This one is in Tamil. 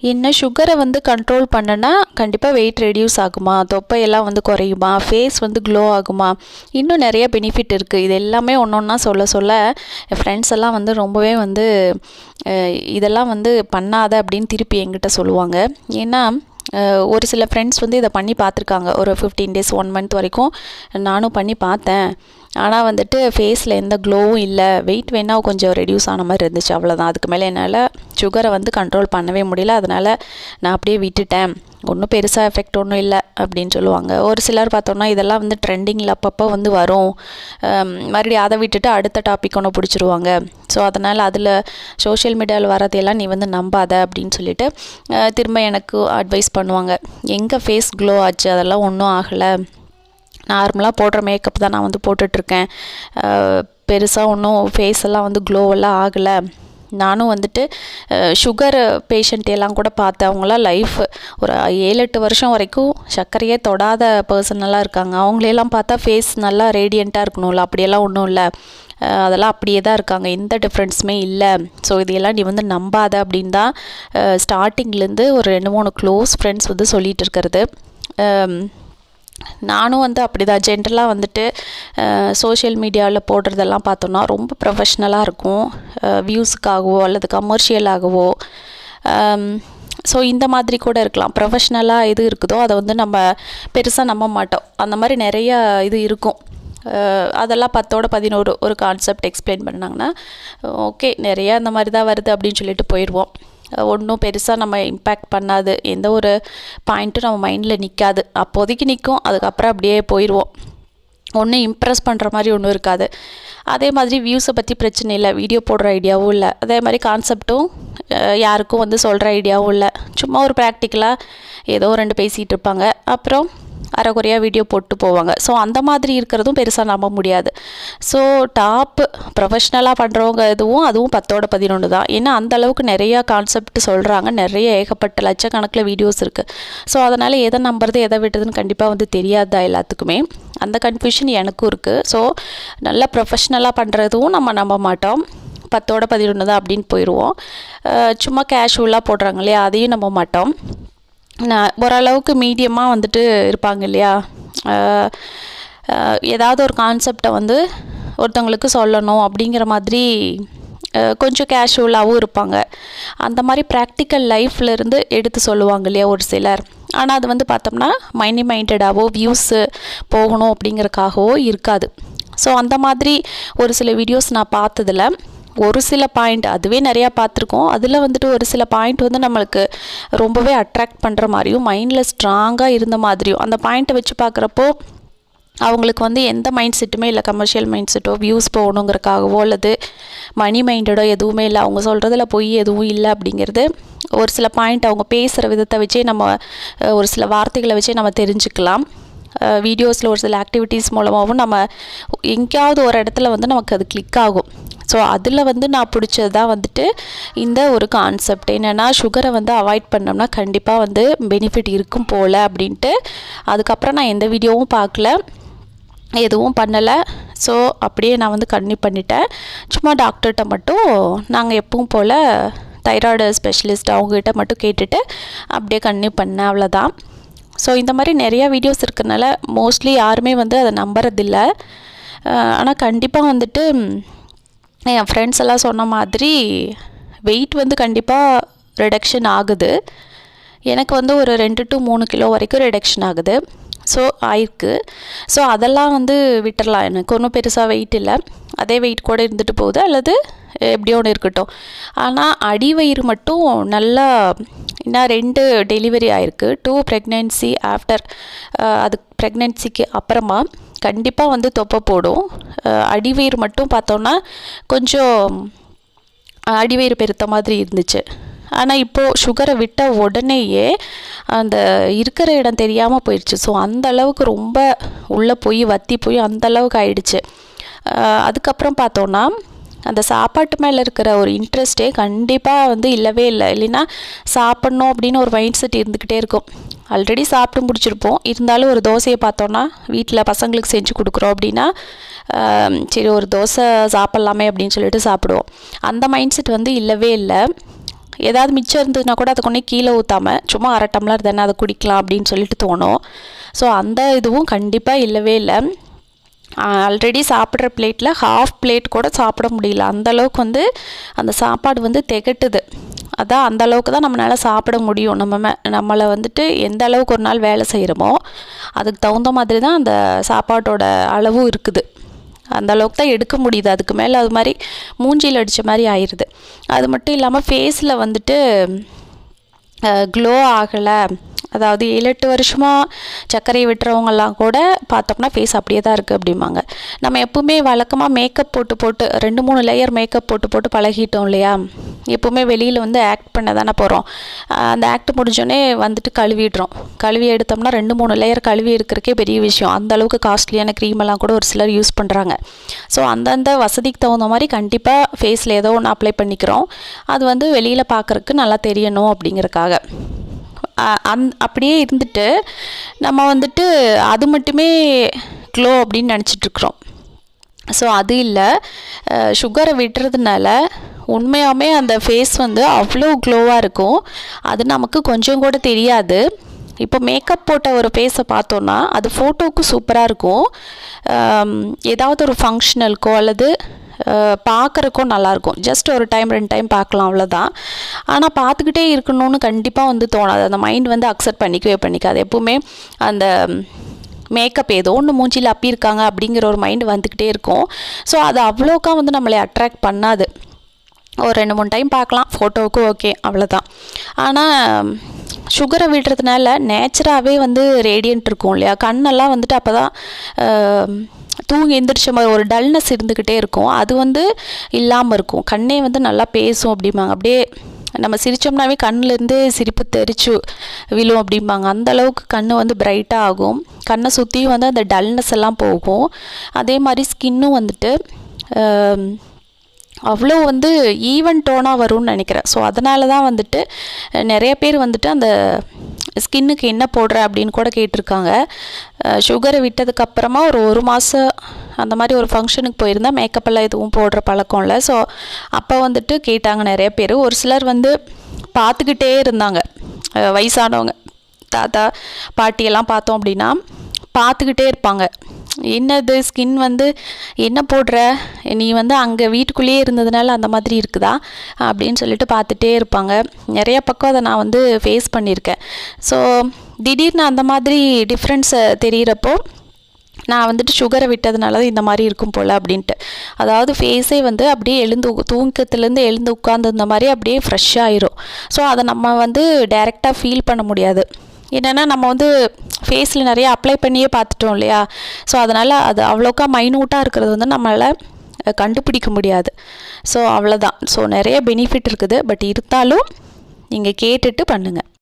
என்ன சுகரை வந்து கண்ட்ரோல் பண்ணனா கண்டிப்பாக வெயிட் ரெடியூஸ் ஆகுமா? தொப்பையெல்லாம் வந்து குறையுமா? ஃபேஸ் வந்து க்ளோ ஆகுமா? இன்னும் நிறைய பெனிஃபிட் இருக்குது இது எல்லாமே ஒன்று ஒன்றா சொல்ல சொல்ல என் ஃப்ரெண்ட்ஸ் எல்லாம் வந்து ரொம்பவே வந்து இதெல்லாம் வந்து பண்ணாத அப்படின்னு திருப்பி என்கிட்ட சொல்லுவாங்க. ஏன்னா ஒரு சில ஃப்ரெண்ட்ஸ் வந்து இதை பண்ணி பார்த்துருக்காங்க. ஒரு ஃபிஃப்டீன் டேஸ் ஒன் மந்த் வரைக்கும். நானும் பண்ணி பார்த்தேன். ஆனால் வந்துட்டு ஃபேஸில் எந்த க்ளோவும் இல்லை. வெயிட் வேணால் கொஞ்சம் ரெடியூஸ் ஆன மாதிரி இருந்துச்சு. அவ்வளோதான் அதுக்கு மேலே என்னால் சுகரை வந்து கண்ட்ரோல் பண்ணவே முடியல. அதனால் நான் அப்படியே விட்டுட்டேன். ஒன்றும் பெருசாக எஃபெக்ட் ஒன்றும் இல்லை அப்படின்னு சொல்லுவாங்க. ஒரு சிலர் பார்த்தோன்னா இதெல்லாம் வந்து ட்ரெண்டிங்கில் அப்பப்போ வந்து வரும். மறுபடியும் அதை விட்டுட்டு அடுத்த டாபிக் ஒன்று பிடிச்சிருவாங்க. ஸோ அதனால் அதில் சோஷியல் மீடியாவில் வரதையெல்லாம் நீ வந்து நம்பாத அப்படின்னு சொல்லிட்டு திரும்ப எனக்கு அட்வைஸ் பண்ணுவாங்க. எங்கே ஃபேஸ் க்ளோ ஆச்சு? அதெல்லாம் ஒன்றும் ஆகலை. நார்மலாக போடுற மேக்கப் தான் நான் வந்து போட்டுட்ருக்கேன். பெருசாக ஒன்றும் ஃபேஸ் எல்லாம் வந்து க்ளோவெல்லாம் ஆகலை. நானும் வந்துட்டு சுகர் பேஷண்ட் எல்லாம் கூட பார்த்தேன் அவங்களாம் லைஃப் ஒரு ஏழு எட்டு வருஷம் வரைக்கும் சர்க்கரையே தொடாத பர்சனெல்லாம் இருக்காங்க. அவங்களையெல்லாம் பார்த்தா ஃபேஸ் நல்லா ரேடியண்ட்டாக இருக்கணும்ல. அப்படியெல்லாம் ஒன்றும் இல்லை. அதெல்லாம் அப்படியே தான் இருக்காங்க. எந்த டிஃப்ரென்ஸுமே இல்லை. ஸோ இதையெல்லாம் நீ வந்து நம்பாத அப்படின்னு தான் ஸ்டார்டிங்லேருந்து ஒரு ரெண்டு மூணு க்ளோஸ் ஃப்ரெண்ட்ஸ் வந்து சொல்லிகிட்டு இருக்கிறது. நானும் வந்து அப்படி தான் ஜென்ரலாக வந்துட்டு சோஷியல் மீடியாவில் போடுறதெல்லாம் பார்த்தோன்னா ரொம்ப ப்ரொஃபஷ்னலாக இருக்கும். வியூஸுக்காகவோ அல்லது கமர்ஷியலாகவோ ஸோ இந்த மாதிரி கூட இருக்கலாம். ப்ரொஃபஷ்னலாக எது இருக்குதோ அதை வந்து நம்ம பெருசாக நம்ப மாட்டோம். அந்த மாதிரி நிறைய இது இருக்கும். அதெல்லாம் பத்தோட பதினோரு ஒரு கான்செப்ட் எக்ஸ்பிளைன் பண்ணாங்கன்னா ஓகே நிறையா அந்த மாதிரி தான் வருது அப்படின்னு சொல்லிட்டு போயிடுவோம். ஒன்றும் பெருசாக நம்ம இம்பேக்ட் பண்ணாது. எந்த ஒரு பாயிண்ட்டும் நம்ம மைண்டில் நிற்காது அப்போதைக்கு நிற்கும் அதுக்கப்புறம் அப்படியே போயிடுவோம் ஒன்றும் இம்ப்ரெஸ் பண்ணுற மாதிரி ஒன்றும் இருக்காது. அதே மாதிரி வியூஸை பற்றி பிரச்சனை இல்லை. வீடியோ போடுற ஐடியாவும் இல்லை. அதே மாதிரி கான்செப்ட்டும் யாருக்கும் வந்து சொல்கிற ஐடியாவும் இல்லை. சும்மா ஒரு ப்ராக்டிக்கலாக ஏதோ ரெண்டு பேசிகிட்டு இருப்பாங்க. அப்புறம் அரைக்குறையாக வீடியோ போட்டு போவாங்க. ஸோ அந்த மாதிரி இருக்கிறதும் பெருசாக நம்ப முடியாது. ஸோ டாப் ப்ரொஃபஷ்னலாக பண்ணுறவங்க இதுவும் அதுவும் பத்தோட பதினொன்று தான். ஏன்னா அந்த அளவுக்கு நிறையா கான்செப்ட் சொல்கிறாங்க நிறைய ஏகப்பட்ட லட்சக்கணக்கில் வீடியோஸ் இருக்குது ஸோ அதனால் எதை நம்புறது எதை விட்டதுன்னு கண்டிப்பாக வந்து தெரியாதா எல்லாத்துக்குமே. அந்த கன்ஃபியூஷன் எனக்கும் இருக்குது ஸோ நல்லா ப்ரொஃபஷ்னலாக பண்ணுறதும் நம்ம நம்ப மாட்டோம். பத்தோட பதினொன்று தான் அப்படின்னு போயிடுவோம் சும்மா கேஷுவலாக போடுறாங்க இல்லையா? அதையும் நம்ப மாட்டோம். நான் ஓரளவுக்கு மீடியமாக வந்துட்டு இருப்பாங்க இல்லையா? ஏதாவது ஒரு கான்செப்டை வந்து ஒருத்தவங்களுக்கு சொல்லணும் அப்படிங்கிற மாதிரி கொஞ்சம் கேஷுவலாகவும் இருப்பாங்க. அந்த மாதிரி ப்ராக்டிக்கல் இருந்து எடுத்து சொல்லுவாங்க இல்லையா ஒரு சிலர். ஆனால் அது வந்து பார்த்தோம்னா மைண்டி மைண்டடாகவோ வியூஸு போகணும் அப்படிங்கறக்காகவோ இருக்காது. ஸோ அந்த மாதிரி ஒரு சில வீடியோஸ் நான் பார்த்ததில் ஒரு சில பாயிண்ட் அதுவே நிறையா பார்த்துருக்கோம். அதில் வந்துட்டு ஒரு சில பாயிண்ட் வந்து நம்மளுக்கு ரொம்பவே அட்ராக்ட் பண்ணுற மாதிரியும் மைண்டில் ஸ்ட்ராங்காக இருந்த மாதிரியும் அந்த பாயிண்ட்டை வச்சு பார்க்குறப்போ அவங்களுக்கு வந்து எந்த மைண்ட் செட்டுமே இல்லை. கமர்ஷியல் மைண்ட் செட்டோ வியூஸ் போகணுங்கிறக்காகவோ அல்லது மணி மைண்டடோ எதுவுமே இல்லை. அவங்க சொல்கிறதுல பொய் எதுவும் இல்லை அப்படிங்கிறது ஒரு சில பாயிண்ட் அவங்க பேசுகிற விதத்தை வச்சே நம்ம ஒரு சில வார்த்தைகளை வச்சே நம்ம தெரிஞ்சுக்கலாம். வீடியோஸில் ஒரு சில ஆக்டிவிட்டீஸ் மூலமாகவும் நம்ம எங்கேயாவது ஒரு இடத்துல வந்து நமக்கு அது கிளிக் ஆகும். ஸோ அதில் வந்து நான் பிடிச்சது தான் வந்துட்டு இந்த ஒரு கான்செப்ட் என்னென்னா சுகரை வந்து அவாய்ட் பண்ணோம்னா கண்டிப்பாக வந்து பெனிஃபிட் இருக்கும் போல் அப்படின்ட்டு. அதுக்கப்புறம் நான் எந்த வீடியோவும் பார்க்கல. எதுவும் பண்ணலை. ஸோ அப்படியே நான் வந்து கன்டினியூ பண்ணிட்டேன். சும்மா டாக்டர்கிட்ட மட்டும் நாங்கள் எப்பவும் போல் தைராய்டு ஸ்பெஷலிஸ்ட் அவங்ககிட்ட மட்டும் கேட்டுட்டு அப்படியே கன்னியூ பண்ணேன் அவ்வளோதான் ஸோ இந்த மாதிரி நிறையா வீடியோஸ் இருக்கறனால மோஸ்ட்லி யாருமே வந்து அதை நம்புறதில்லை. ஆனால் கண்டிப்பாக வந்துட்டு என் ஃப்ரெண்ட்ஸ் எல்லாம் சொன்ன மாதிரி வெயிட் வந்து கண்டிப்பாக ரிடக்ஷன் ஆகுது. எனக்கு வந்து ஒரு ரெண்டு டு மூணு கிலோ வரைக்கும் ரிடக்ஷன் ஆகுது. ஸோ ஆயிருக்கு. ஸோ அதெல்லாம் வந்து விட்டுறலாம். எனக்கு ஒன்றும் பெருசாக வெயிட் இல்லை. அதே வெயிட் கூட இருந்துட்டு போகுது. அல்லது எப்படியோ ஒன்று இருக்கட்டும். ஆனால் அடி வயிறு மட்டும் நல்லா இன்னும் ரெண்டு டெலிவரி ஆயிருக்கு. டூ ப்ரெக்னென்சி ஆஃப்டர் அது ப்ரெக்னென்சிக்கு அப்புறமா கண்டிப்பாக வந்து தொப்பை போடும். அடிவயிறு மட்டும் பார்த்தோன்னா கொஞ்சம் அடிவயிறு பெருத்த மாதிரி இருந்துச்சு. ஆனால் இப்போது சுகரை விட்ட உடனேயே அந்த இருக்கிற இடம் தெரியாமல் போயிடுச்சு ஸோ அந்த அளவுக்கு ரொம்ப உள்ளே போய் வத்தி போய் அந்த அளவுக்கு ஆயிடுச்சு. அதுக்கப்புறம் பார்த்தோன்னா அந்த சாப்பாட்டு மேலே இருக்கிற ஒரு இன்ட்ரெஸ்ட்டே கண்டிப்பாக வந்து இல்லவே இல்லை. இல்லைன்னா சாப்பிட்ணும் அப்படின்னு ஒரு மைண்ட் செட் இருந்துக்கிட்டே இருக்கும். ஆல்ரெடி சாப்பிட்டு முடிச்சிருப்போம். இருந்தாலும் ஒரு தோசையை பார்த்தோன்னா வீட்டில் பசங்களுக்கு செஞ்சு கொடுக்குறோம் அப்படின்னா சரி ஒரு தோசை சாப்பிட்லாமே அப்படின்னு சொல்லிட்டு சாப்பிடுவோம். அந்த மைண்ட் செட் வந்து இல்லவே இல்லை. ஏதாவது மிச்சம் இருந்ததுன்னா கூட அதை கொண்டு கீழே ஊற்றாமல் சும்மா அரை டம்ளர் தானே அதை குடிக்கலாம் அப்படின்னு சொல்லிட்டு தோணும். ஸோ அந்த இதுவும் கண்டிப்பாக இல்லவே இல்லை. ஆல்ரெடி சாப்பிட்ற பிளேட்டில் ஹாஃப் பிளேட் கூட சாப்பிட முடியல. அந்தளவுக்கு வந்து அந்த சாப்பாடு வந்து திகட்டுது. அதான் அந்த அளவுக்கு தான் நம்மளால் சாப்பிட முடியும். நம்ம மே நம்மளை வந்துட்டு எந்த அளவுக்கு ஒரு நாள் வேலை செய்கிறோமோ அதுக்கு தகுந்த மாதிரி தான் அந்த சாப்பாட்டோட அளவும் இருக்குது. அந்த அளவுக்கு தான் எடுக்க முடியுது. அதுக்கு மேலே அது மாதிரி மூஞ்சியில் அடித்த மாதிரி ஆயிடுது அது மட்டும் இல்லாமல் ஃபேஸில் வந்துட்டு க்ளோ ஆகலை. அதாவது ஏழு எட்டு வருஷமாக சர்க்கரை விட்டுறவங்கெல்லாம் கூட பார்த்தோம்னா ஃபேஸ் அப்படியே தான் இருக்குது அப்படிம்பாங்க. நம்ம எப்பவுமே வழக்கமாக மேக்கப் போட்டு போட்டு ரெண்டு மூணு லேயர் மேக்கப் போட்டு போட்டு பழகிட்டோம் இல்லையா? எப்பவுமே வெளியில் வந்து ஆக்ட் பண்ண தானே போகிறோம் அந்த ஆக்ட் முடிஞ்சோடனே வந்துட்டு கழுவிடுறோம். கழுவி எடுத்தோம்னா ரெண்டு மூணு லேயர் கழுவி இருக்கிறக்கே பெரிய விஷயம். அந்த அளவுக்கு காஸ்ட்லியான க்ரீம் எல்லாம் கூட ஒரு சிலர் யூஸ் பண்ணுறாங்க ஸோ அந்தந்த வசதிக்கு தகுந்த மாதிரி கண்டிப்பாக ஃபேஸில் ஏதோ ஒன்று அப்ளை பண்ணிக்கிறோம். அது வந்து வெளியில் பார்க்குறக்கு நல்லா தெரியணும் அப்படிங்கிறக்காக அந் அப்படியே இருந்துட்டு நம்ம வந்துட்டு அது மட்டுமே க்ளோ அப்படின்னு நினச்சிட்ருக்குறோம். ஸோ அது இல்லை. சுகரை விட்டுறதுனால உண்மையாகவே அந்த ஃபேஸ் வந்து அவ்வளோ க்ளோவாக இருக்கும். அது நமக்கு கொஞ்சம் கூட தெரியாது. இப்போ மேக்கப் போட்ட ஒரு ஃபேஸை பார்த்தோன்னா அது ஃபோட்டோவுக்கு சூப்பராக இருக்கும். ஏதாவது ஒரு ஃபங்க்ஷனலுக்கோ அல்லது பார்க்குறக்கும் நல்லாயிருக்கும். ஜஸ்ட் ஒரு டைம் ரெண்டு டைம் பார்க்கலாம் அவ்வளோதான் ஆனால் பார்த்துக்கிட்டே இருக்கணும்னு கண்டிப்பாக வந்து தோணாது. அந்த மைண்ட் வந்து அக்செப்ட் பண்ணிக்கவே பண்ணிக்காது. எப்பவுமே அந்த மேக்கப் ஏதோ ஒன்று மூஞ்சியில் அப்பியிருக்காங்க அப்படிங்கிற ஒரு மைண்டு வந்துக்கிட்டே இருக்கும். ஸோ அது அவ்வளோக்கா வந்து நம்மளை அட்ராக்ட் பண்ணாது. ஒரு ரெண்டு மூணு டைம் பார்க்கலாம். ஃபோட்டோவுக்கு ஓகே அவ்வளோதான் ஆனால் சுகரை விடுறதுனால நேச்சராகவே வந்து ரேடியன்ட் இருக்கும் இல்லையா? கண்ணெல்லாம் வந்துட்டு அப்போ தான் தூங்கி எந்திரிச்ச மாதிரி ஒரு டல்னஸ் இருந்துக்கிட்டே இருக்கும். அது வந்து இல்லாமல் இருக்கும். கண்ணே வந்து நல்லா பேசும் அப்படிம்பாங்க. அப்படியே நம்ம சிரித்தோம்னாவே கண்ணிலேருந்து சிரிப்பு தெரிச்சு விழும் அப்படிம்பாங்க. அந்த அளவுக்கு கண் வந்து பிரைட்டாக ஆகும். கண்ணை சுற்றியும் வந்து அந்த டல்னஸ் எல்லாம் போகும். அதே மாதிரி ஸ்கின்னும் வந்துட்டு அவ்வளோ வந்து ஈவன் டோனாக வரும்னு நினைக்கிறேன். ஸோ அதனால தான் வந்துட்டு நிறைய பேர் வந்துட்டு அந்த ஸ்கின்னுக்கு என்ன போடுற அப்படின்னு கூட கேட்டிருக்காங்க. சுகரை விட்டதுக்கப்புறமா ஒரு ஒரு மாதம் அந்த மாதிரி ஒரு ஃபங்க்ஷனுக்கு போயிருந்தால் மேக்கப்பெல்லாம் எதுவும் போடுற பழக்கம் இல்லை. ஸோ அப்போ வந்துட்டு கேட்டாங்க நிறைய பேர். ஒரு சிலர் வந்து பார்த்துக்கிட்டே இருந்தாங்க. வயசானவங்க தாத்தா பாட்டியெல்லாம் பார்த்தோம் அப்படின்னா பார்த்துக்கிட்டே இருப்பாங்க. என்னது ஸ்கின் வந்து என்ன போடுற? நீ வந்து அங்கே வீட்டுக்குள்ளேயே இருந்ததுனால அந்த மாதிரி இருக்குதா? அப்படின்னு சொல்லிட்டு பார்த்துட்டே இருப்பாங்க. நிறைய பக்கம் அதை நான் வந்து ஃபேஸ் பண்ணியிருக்கேன். ஸோ திடீர்னு அந்த மாதிரி டிஃப்ரென்ஸை தெரிகிறப்போ நான் வந்துட்டு சுகரை விட்டதுனால தான் இந்த மாதிரி இருக்கும் போல் அப்படின்ட்டு. அதாவது ஃபேஸே வந்து அப்படியே எழுந்து தூக்கத்துலேருந்து எழுந்து உட்காந்து இந்த மாதிரி அப்படியே ஃப்ரெஷ்ஷாக ஆயிரும். ஸோ அதை நம்ம வந்து டைரெக்டாக ஃபீல் பண்ண முடியாது. என்னென்னா நம்ம வந்து ஃபேஸில் நிறைய அப்ளை பண்ணியே பார்த்துட்டோம் இல்லையா? ஸோ அதனால் அது அவ்வளோக்கா மைனூட்டாக இருக்கிறது வந்து நம்மளால் கண்டுபிடிக்க முடியாது. ஸோ அவ்வளோதான் ஸோ நிறைய பெனிஃபிட் இருக்குது. பட் இருந்தாலும் நீங்கள் கேட்டுட்டு பண்ணுங்கள்